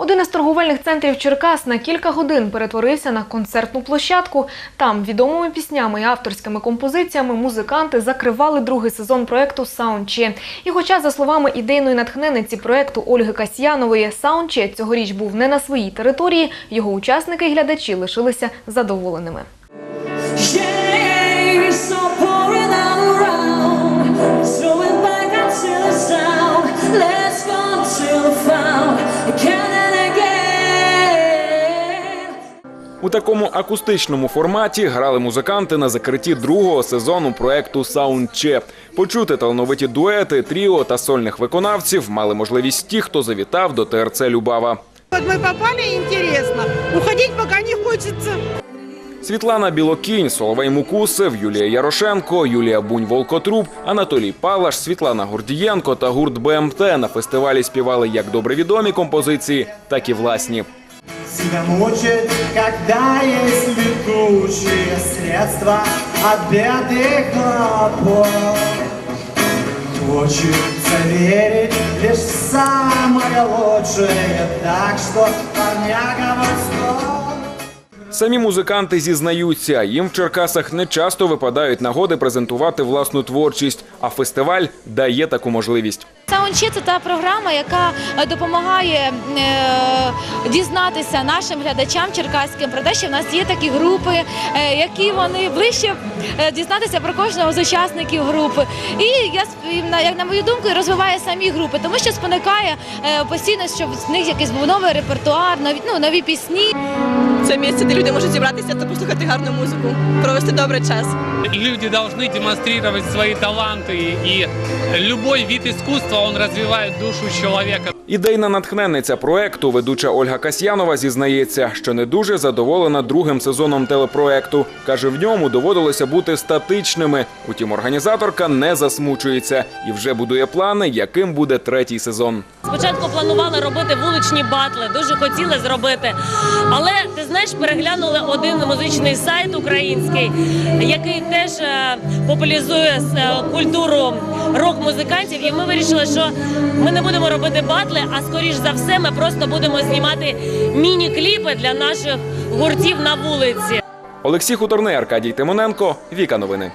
Один із торговельних центрів Черкас на кілька годин перетворився на концертну площадку. Там відомими піснями і авторськими композиціями музиканти закривали другий сезон проекту Саунче. І хоча, за словами ідейної натхненниці проекту Ольги Касьянової, Саунче цьогоріч був не на своїй території, його учасники і глядачі лишилися задоволеними. Yeah, У такому акустичному форматі грали музиканти на закритті другого сезону проекту Саундче. Почути талановиті дуети, тріо та сольних виконавців мали можливість ті, хто завітав до ТРЦ Любава. Вот мы попали, интересно. Уходить пока не хочется. Світлана Білокінь, Соловей Мукусев, Юлія Ярошенко, Юлія Бунь-Волкотруб, Анатолій Палаш, Світлана Гордієнко та гурт БМТ на фестивалі співали як добре відомі композиції, так і власні. Себя мучит, когда есть летучие средства от бед и хлопот. Хочется верить лишь в самое лучшее, так что парняга вот. Самі музиканти зізнаються, їм в Черкасах не часто випадають нагоди презентувати власну творчість, а фестиваль дає таку можливість. Саунчі це та програма, яка е, допомагає е, дізнатися нашим глядачам черкаським про те, що в нас є такі групи, е, які вони ближче дізнатися про кожного з учасників групи. І я і як на мою думку, і розвиває самі групи, тому що спонукає е, постійно, щоб в них якийсь був новий репертуар, нові ну нові пісні. Це місце, де люди можуть зібратися та послухати гарну музику, провести добрий час. Люди должны демонстрировать свои таланты, и любой вид искусства, он развивает душу человека. Ідейна натхненниця проекту, ведуча Ольга Касьянова, зізнається, що не дуже задоволена другим сезоном телепроекту. Каже, в ньому доводилося бути статичними. Утім, організаторка не засмучується і вже будує плани, яким буде третій сезон. Спочатку планували робити вуличні батли, дуже хотіли зробити. Але ти знаєш, переглянули один музичний сайт український, який теж е, популяризує е, культуру рок-музикантів. І ми вирішили, що ми не будемо робити батли, а скоріш за все, ми просто будемо знімати міні-кліпи для наших гуртів на вулиці. Олексій Хуторний, Аркадій Тимоненко, Віка Новини.